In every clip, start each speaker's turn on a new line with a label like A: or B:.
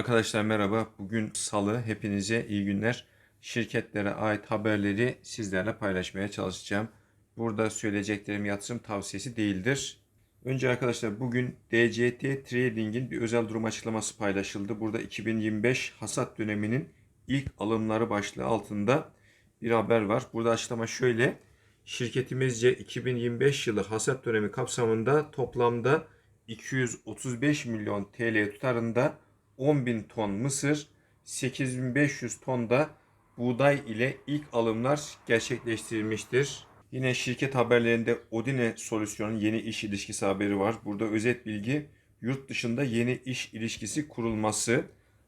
A: Arkadaşlar merhaba. Bugün salı. Hepinize iyi günler. Şirketlere ait haberleri sizlerle paylaşmaya çalışacağım. Burada söyleyeceklerim yatırım tavsiyesi değildir. Önce arkadaşlar bugün DCT Trading'in bir özel durum açıklaması paylaşıldı. Burada 2025 hasat döneminin ilk alımları başlığı altında bir haber var. Burada açıklama şöyle. Şirketimizce 2025 yılı hasat dönemi kapsamında toplamda 235 milyon TL tutarında 10.000 ton mısır, 8500 ton da buğday ile ilk alımlar gerçekleştirilmiştir. Yine şirket haberlerinde Odine Solüsyon'un yeni iş ilişkisi haberi var. Burada özet bilgi yurt dışında yeni iş ilişkisi kurulması.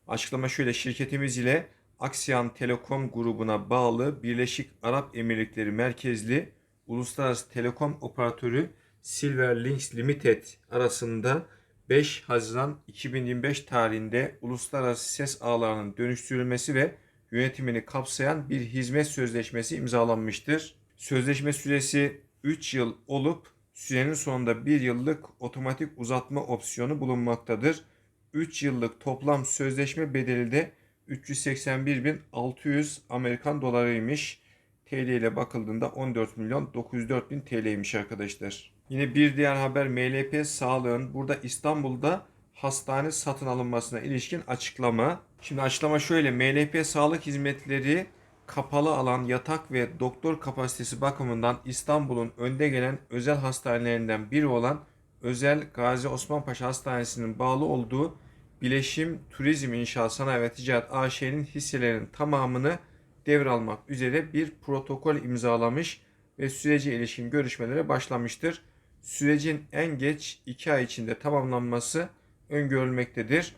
A: Açıklama şöyle şirketimiz ile Aksiyan Telekom grubuna bağlı Birleşik Arap Emirlikleri merkezli uluslararası telekom operatörü Silver Links Limited arasında 5 Haziran 2025 tarihinde uluslararası ses ağlarının dönüştürülmesi ve yönetimini kapsayan bir hizmet sözleşmesi imzalanmıştır. Sözleşme süresi 3 yıl olup sürenin sonunda 1 yıllık otomatik uzatma opsiyonu bulunmaktadır. 3 yıllık toplam sözleşme bedeli de 381.600 Amerikan dolarıymış. TL ile bakıldığında 14 milyon 904 bin TL'ymiş arkadaşlar. Yine bir diğer haber MLP Sağlığın burada İstanbul'da hastane satın alınmasına ilişkin açıklama. Şimdi açıklama şöyle MLP Sağlık Hizmetleri kapalı alan yatak ve doktor kapasitesi bakımından İstanbul'un önde gelen özel hastanelerinden biri olan Özel Gazi Osman Paşa Hastanesi'nin bağlı olduğu Bileşim Turizm İnşaat Sanayi ve Ticaret AŞ'nin hisselerinin tamamını devralmak üzere bir protokol imzalamış ve sürece ilişkin görüşmelere başlamıştır. Sürecin en geç 2 ay içinde tamamlanması öngörülmektedir.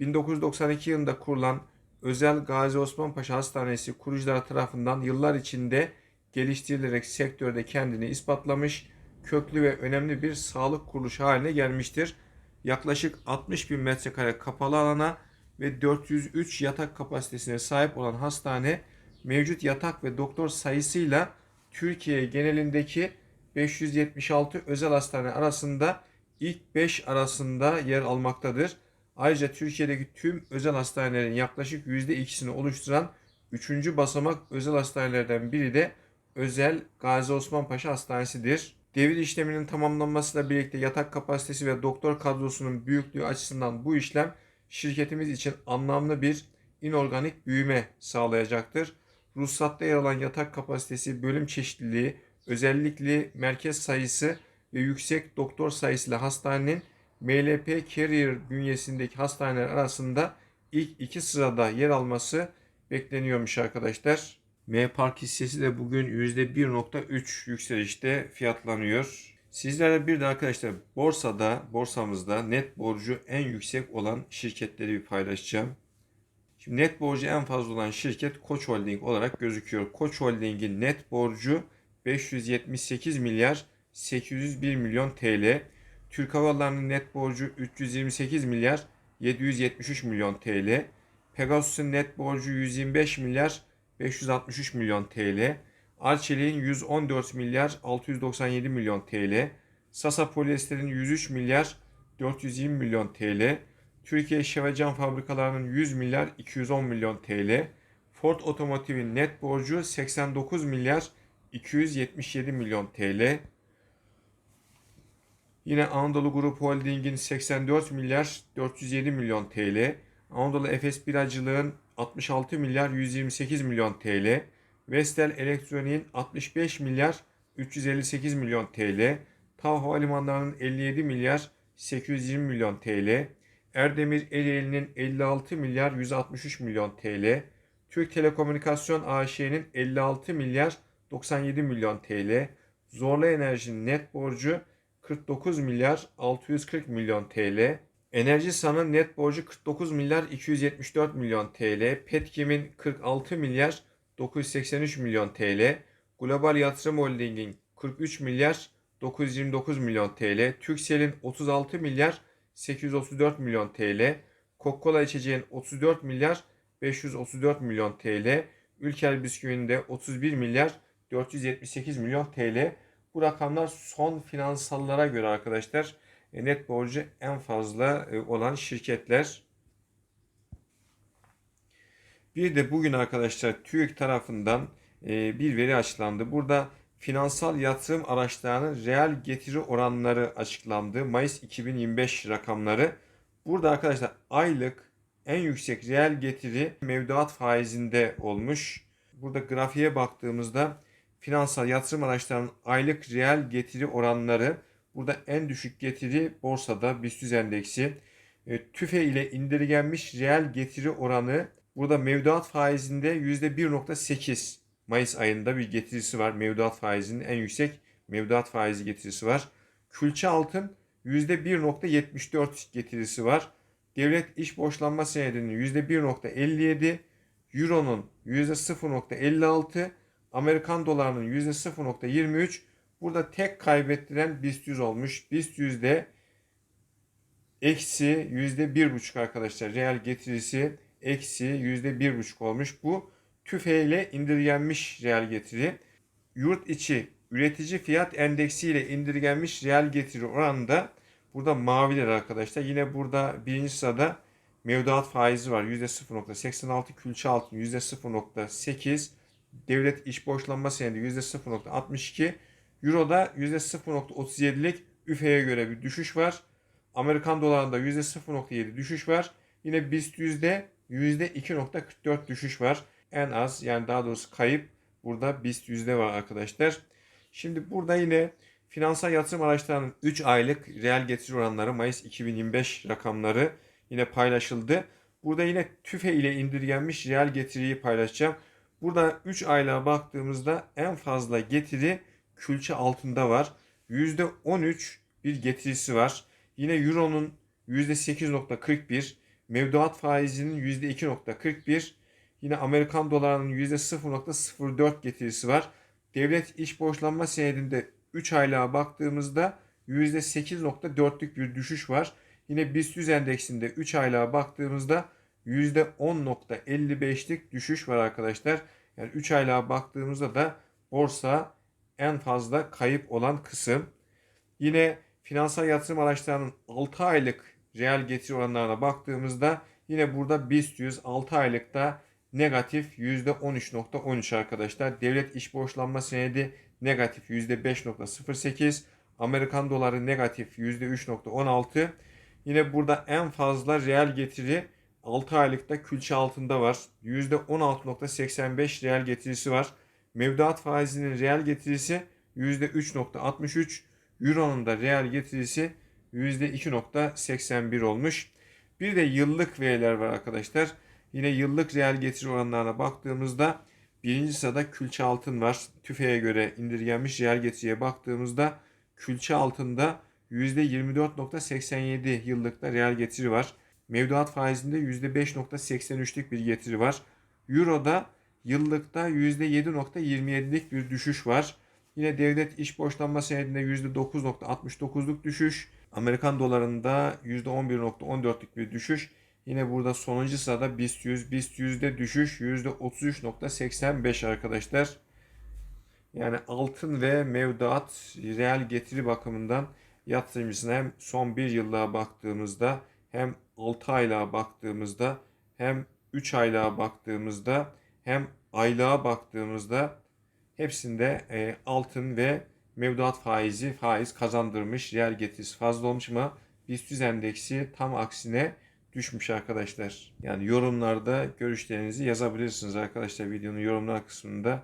A: 1992 yılında kurulan Özel Gazi Osman Paşa Hastanesi kurucuları tarafından yıllar içinde geliştirilerek sektörde kendini ispatlamış, köklü ve önemli bir sağlık kuruluşu haline gelmiştir. Yaklaşık 60 bin metrekare kapalı alana ve 403 yatak kapasitesine sahip olan hastane mevcut yatak ve doktor sayısıyla Türkiye genelindeki 576 özel hastane arasında ilk 5 arasında yer almaktadır. Ayrıca Türkiye'deki tüm özel hastanelerin yaklaşık %2'sini oluşturan 3. basamak özel hastanelerden biri de Özel Gazi Osman Paşa Hastanesi'dir. Devir işleminin tamamlanmasıyla birlikte yatak kapasitesi ve doktor kadrosunun büyüklüğü açısından bu işlem şirketimiz için anlamlı bir inorganik büyüme sağlayacaktır. Ruhsatta yer alan yatak kapasitesi, bölüm çeşitliliği, özellikle merkez sayısı ve yüksek doktor sayısıyla hastanenin MLP Carrier bünyesindeki hastaneler arasında ilk iki sırada yer alması bekleniyormuş arkadaşlar. M Park hissesi de bugün %1.3 yükselişte fiyatlanıyor. Sizlerle bir de arkadaşlar borsada, borsamızda net borcu en yüksek olan şirketleri bir paylaşacağım. Şimdi net borcu en fazla olan şirket Koç Holding olarak gözüküyor. Koç Holding'in net borcu 578 milyar 801 milyon TL. Türk Hava net borcu 328 milyar 773 milyon TL. Pegasus'un net borcu 125 milyar 563 milyon TL. Arçelik'in 114 milyar 697 milyon TL. Sasa Polyester'in 103 milyar 420 milyon TL. Türkiye Şeve Cam Fabrikalarının 100 milyar 210 milyon TL. Ford Otomotiv'in net borcu 89 milyar 277 milyon TL. Yine Anadolu Grup Holding'in 84 milyar 407 milyon TL. Anadolu Efes Biracılığın 66 milyar 128 milyon TL. Vestel Elektronik'in 65 milyar 358 milyon TL. TAV Havalimanları'nın 57 milyar 820 milyon TL. Erdemir Ereğli'nin 56 milyar 163 milyon TL. Türk Telekomünikasyon AŞ'nin 56 milyar 97 milyon TL. Zorlu Enerji'nin net borcu 49 milyar 640 milyon TL. Enerji San'ın net borcu 49 milyar 274 milyon TL. Petkim'in 46 milyar 983 milyon TL. Global Yatırım Holding'in 43 milyar 929 milyon TL. Türkcell'in 36 milyar 834 milyon TL. Coca-Cola içeceğin 34 milyar 534 milyon TL. Ülker Bisküvi'nin de 31 milyar 478 milyon TL. Bu rakamlar son finansallara göre arkadaşlar e, net borcu en fazla e, olan şirketler. Bir de bugün arkadaşlar TÜİK tarafından e, bir veri açıklandı. Burada finansal yatırım araçlarının reel getiri oranları açıklandı. Mayıs 2025 rakamları. Burada arkadaşlar aylık en yüksek reel getiri mevduat faizinde olmuş. Burada grafiğe baktığımızda finansal yatırım araçlarının aylık reel getiri oranları burada en düşük getiri borsada BIST endeksi. E, TÜFE ile indirgenmiş reel getiri oranı burada mevduat faizinde %1.8 Mayıs ayında bir getirisi var. Mevduat faizinin en yüksek mevduat faizi getirisi var. Külçe altın %1.74 getirisi var. Devlet iş borçlanma senedinin %1.57, Euro'nun %0.56, Amerikan dolarının %0.23. Burada tek kaybettiren BIST 100 olmuş. BIST 100'de eksi %1.5 arkadaşlar. Reel getirisi eksi %1.5 olmuş. Bu TÜFE ile indirgenmiş reel getiri. Yurt içi üretici fiyat endeksi ile indirgenmiş reel getiri oranında burada maviler arkadaşlar. Yine burada birinci sırada mevduat faizi var. %0.86 külçe altın %0.8 devlet iş borçlanma senedi %0.62 Euro'da %0.37'lik üfeye göre bir düşüş var. Amerikan dolarında %0.7 düşüş var. Yine BIST yüzde 2.44 düşüş var. En az yani daha doğrusu kayıp burada BIST yüzde var arkadaşlar. Şimdi burada yine finansal yatırım araçlarının 3 aylık reel getiri oranları Mayıs 2025 rakamları yine paylaşıldı. Burada yine TÜFE ile indirgenmiş reel getiriyi paylaşacağım. Burada 3 aylığa baktığımızda en fazla getiri külçe altında var. %13 bir getirisi var. Yine Euro'nun %8.41, mevduat faizinin %2.41, yine Amerikan dolarının %0.04 getirisi var. Devlet iş borçlanma senedinde 3 aylığa baktığımızda %8.4'lük bir düşüş var. Yine BIST 100 endeksinde 3 aylığa baktığımızda %10.55'lik düşüş var arkadaşlar. Yani 3 aylığa baktığımızda da borsa en fazla kayıp olan kısım. Yine finansal yatırım araçlarının 6 aylık reel getiri oranlarına baktığımızda yine burada BIST 100 6 aylıkta negatif %13.13 arkadaşlar. Devlet iş borçlanma senedi negatif %5.08. Amerikan doları negatif %3.16. Yine burada en fazla reel getiri 6 aylıkta külçe altında var. %16.85 reel getirisi var. Mevduat faizinin reel getirisi %3.63. Euro'nun da reel getirisi %2.81 olmuş. Bir de yıllık veriler var arkadaşlar. Yine yıllık reel getiri oranlarına baktığımızda birinci sırada külçe altın var. TÜFE'ye göre indirgenmiş reel getiriye baktığımızda külçe altında %24.87 yıllıkta reel getiri var. Mevduat faizinde %5.83'lük bir getiri var. Euro'da yıllıkta %7.27'lik bir düşüş var. Yine devlet iş borçlanma senedinde %9.69'luk düşüş. Amerikan dolarında %11.14'lük bir düşüş. Yine burada sonuncu sırada BIST 100. BIST 100'de düşüş %33.85 arkadaşlar. Yani altın ve mevduat reel getiri bakımından yatırımcısına hem son bir yıllığa baktığımızda hem 6 aylığa baktığımızda hem 3 aylığa baktığımızda hem aylığa baktığımızda hepsinde e, altın ve mevduat faizi faiz kazandırmış. Reel getirisi fazla olmuş ama BIST 100 endeksi tam aksine düşmüş arkadaşlar. Yani yorumlarda görüşlerinizi yazabilirsiniz arkadaşlar videonun yorumlar kısmında.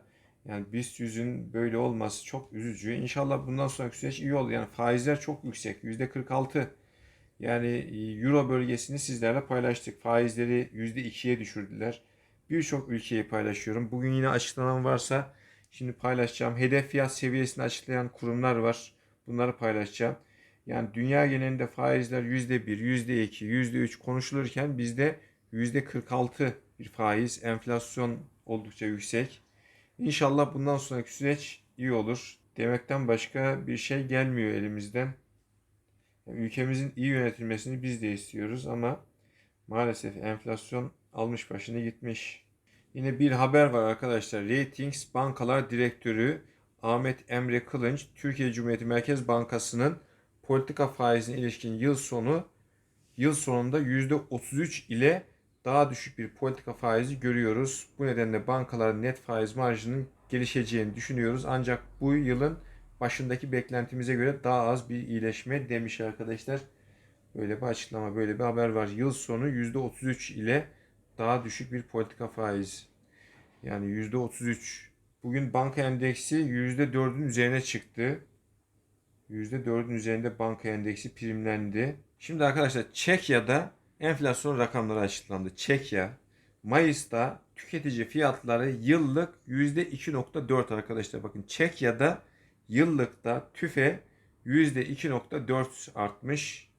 A: Yani BIST 100'ün böyle olması çok üzücü. İnşallah bundan sonraki süreç iyi olur. Yani faizler çok yüksek. %46. Yani Euro bölgesini sizlerle paylaştık. Faizleri %2'ye düşürdüler. Birçok ülkeyi paylaşıyorum. Bugün yine açıklanan varsa şimdi paylaşacağım. Hedef fiyat seviyesini açıklayan kurumlar var. Bunları paylaşacağım. Yani dünya genelinde faizler %1, %2, %3 konuşulurken bizde %46 bir faiz. Enflasyon oldukça yüksek. İnşallah bundan sonraki süreç iyi olur. Demekten başka bir şey gelmiyor elimizden. Ülkemizin iyi yönetilmesini biz de istiyoruz ama maalesef enflasyon almış başını gitmiş. Yine bir haber var arkadaşlar. Ratings Bankalar Direktörü Ahmet Emre Kılınç, Türkiye Cumhuriyeti Merkez Bankası'nın politika faizine ilişkin yıl sonu yıl sonunda %33 ile daha düşük bir politika faizi görüyoruz. Bu nedenle bankaların net faiz marjının gelişeceğini düşünüyoruz. Ancak bu yılın başındaki beklentimize göre daha az bir iyileşme demiş arkadaşlar. Böyle bir açıklama, böyle bir haber var. Yıl sonu %33 ile daha düşük bir politika faiz. Yani %33. Bugün banka endeksi %4'ün üzerine çıktı. %4'ün üzerinde banka endeksi primlendi. Şimdi arkadaşlar Çekya'da enflasyon rakamları açıklandı. Çekya Mayıs'ta tüketici fiyatları yıllık %2.4 arkadaşlar. Bakın Çekya'da yıllıkta tüfe %2.4 artmış.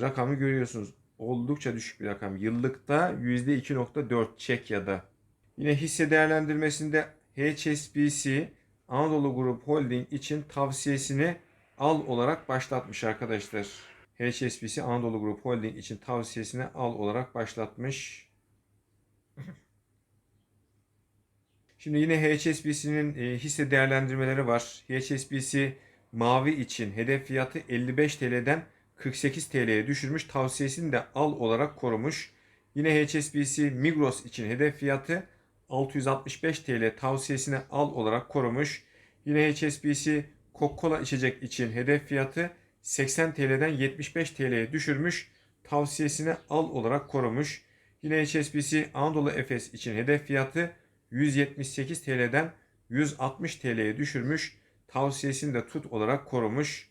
A: Rakamı görüyorsunuz. Oldukça düşük bir rakam. Yıllıkta %2.4 Çekya'da. Yine hisse değerlendirmesinde HSBC Anadolu Grup Holding için tavsiyesini al olarak başlatmış arkadaşlar. HSBC Anadolu Grup Holding için tavsiyesini al olarak başlatmış. Şimdi yine HSBC'nin e, hisse değerlendirmeleri var. HSBC mavi için hedef fiyatı 55 TL'den 48 TL'ye düşürmüş. Tavsiyesini de al olarak korumuş. Yine HSBC Migros için hedef fiyatı 665 TL tavsiyesini al olarak korumuş. Yine HSBC Coca-Cola içecek için hedef fiyatı 80 TL'den 75 TL'ye düşürmüş. Tavsiyesini al olarak korumuş. Yine HSBC Anadolu Efes için hedef fiyatı 178 TL'den 160 TL'ye düşürmüş. Tavsiyesini de tut olarak korumuş.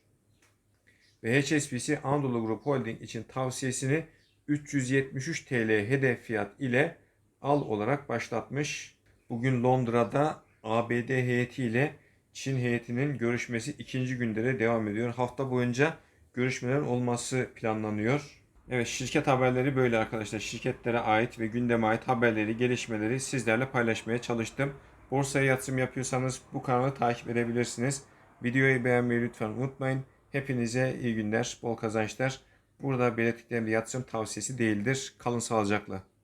A: Ve HSBC Anadolu Grup Holding için tavsiyesini 373 TL hedef fiyat ile al olarak başlatmış. Bugün Londra'da ABD heyetiyle Çin heyetinin görüşmesi ikinci günde de devam ediyor. Hafta boyunca görüşmelerin olması planlanıyor. Evet şirket haberleri böyle arkadaşlar. Şirketlere ait ve gündeme ait haberleri, gelişmeleri sizlerle paylaşmaya çalıştım. Borsaya yatırım yapıyorsanız bu kanalı takip edebilirsiniz. Videoyu beğenmeyi lütfen unutmayın. Hepinize iyi günler, bol kazançlar. Burada belirttiklerim bir yatırım tavsiyesi değildir. Kalın sağlıcakla.